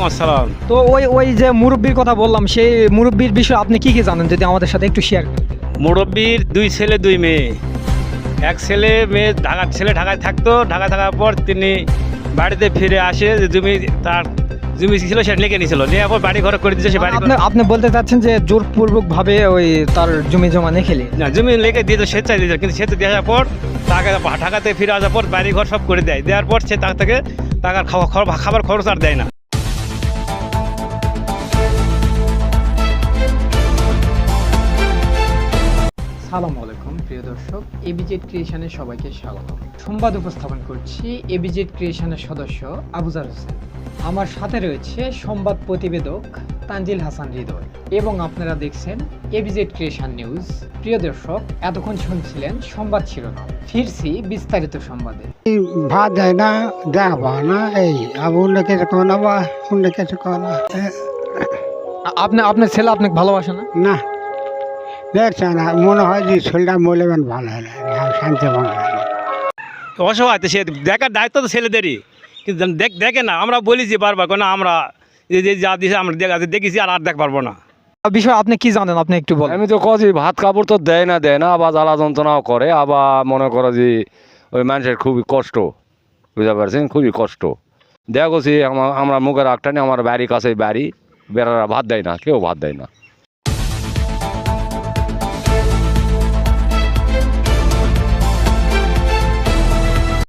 ওয়ালাইকুম আসসালাম। তো ওই ওই যে মুরব্বির কথা বললাম সেই মুরব্বির বিষয়ে আপনি কি কি জানেন? যদি আমাদের সাথে একটু শেয়ার মুরব্বীর দুই ছেলে দুই মেয়ে। এক ছেলে মেয়ে ঢাকা ছেলে ঢাকায় থাকতো। ঢাকায় থাকার পর তিনি বাড়িতে ফিরে আসে যে জমি তার জমি ছিল সেটা লিখে নিয়েছিল। নেওয়ার পর বাড়ি ঘর করে দিয়েছে সে বাড়ি আপনি আপনি বলতে চাচ্ছেন যে জোরপূর্বক ভাবে ওই তার জমি জমা নিয়ে খেলে? না জমি লিখে দিয়ে স্বেচ্ছায় দিয়েছিল কিন্তু স্বেচ্ছা দিয়ে আসার পর তাকে ঢাকাতে ফিরে আসার পর বাড়ি ঘর সব করে দেয়। দেওয়ার পর সে তার থেকে টাকার খাওয়া খাওয়া- খাবার খরচ আর দেয় না। সালাম আলাইকুম প্রিয় দর্শক। এবিজেড ক্রিয়েশনের সবাইকে স্বাগত। সংবাদ উপস্থাপন করছি এবিজেড ক্রিয়েশনের সদস্য আবুজার হোসেন। আমার সাথে রয়েছে সংবাদ প্রতিবেদক তানজিল হাসান হৃদয় এবং আপনারা দেখছেন এবিজেড ক্রিয়েশন নিউজ প্রিয় দর্শক এতক্ষণ শুনছিলেন সংবাদ শিরোনাম। ফিরছি বিস্তারিত সংবাদে। ভাত দেয় না দেখবা না এই আবার অন্য কিছু না বা অন্য কিছু কো আপনি আপনার ছেলে আপনাকে ভালোবাসে না? না। দেখছে না মনে হয় যে ছেলেটা মূল্যবান ভালো হলে শান্তি ভালো হলে অসহায় তো সে দেখার দায়িত্ব তো ছেলেদেরই। কিন্তু দেখ দেখে না আমরা বলি যে বারবার না আমরা যে যা দিয়েছে আমরা দেখেছি আর আর দেখ পারব না। বিষয় আপনি কি জানেন? আপনি একটু বলেন। আমি তো কছি ভাত কাপড় তো দেয় না দেয় না আবার জ্বালা যন্ত্রণাও করে আবার মনে করো যে ওই মানুষের খুবই কষ্ট। বুঝতে পারছেন? খুবই কষ্ট। দেখছি আমরা মুখের আগটানি আমার বাড়ির কাছে বাড়ি। বেড়ারা ভাত দেয় না কেউ ভাত দেয় না।